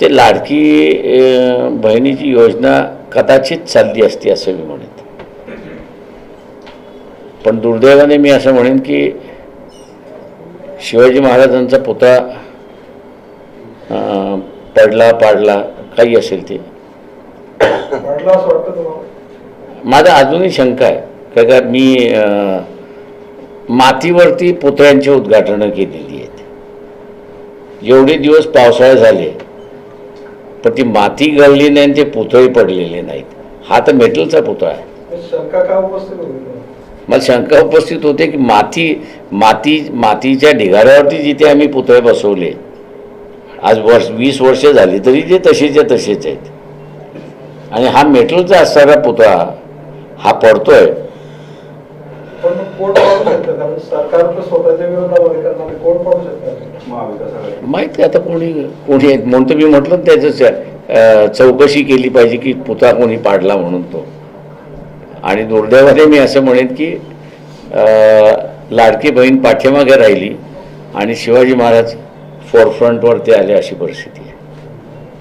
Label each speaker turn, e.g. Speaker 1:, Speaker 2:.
Speaker 1: ते लाडकी बहिणीची योजना कदाचित चालली असती असं मी म्हणेन. पण दुर्दैवाने मी असं म्हणेन की शिवाजी महाराजांचा पुतळा पडला पाडला काही असेल ते. माझा अजूनही शंका आहे. का का मी मातीवरती पुतळ्यांची उद्घाटनं केलेली आहेत. जेवढे दिवस पावसाळे झाले. पण ती माती गळली नाही आणि ते पुतळे पडलेले नाहीत. हा तर मेटलचा पुतळा आहे.
Speaker 2: शंका का उपस्थित होती तुम्हाला?
Speaker 1: मला शंका उपस्थित होते की माती माती मातीच्या ढिगाऱ्यावरती जिथे आम्ही पुतळे बसवले आज वर्ष वीस वर्ष झाली तरी ते तसेच्या तसेच आहेत. आणि हा मेटलचा असणारा पुतळा हा पडतोय.
Speaker 2: पण कोण पाडू शकतं? कारण सरकार स्वतःच्या विरोधामध्ये करणार कोण पाडू शकतं
Speaker 3: महाविकास आघाडी
Speaker 1: माहिती आहे आता कोणी. कोणी आहेत? म्हणून तर मी म्हटलं ना त्याचं चौकशी केली पाहिजे की पुतळा कोणी पाडला म्हणून तो. आणि दुर्दैवाने मी असं म्हणेन की लाडकी बहीण पाठीमागे राहिली आणि शिवाजी महाराज फोरफ्रंटवरती आले अशी परिस्थिती.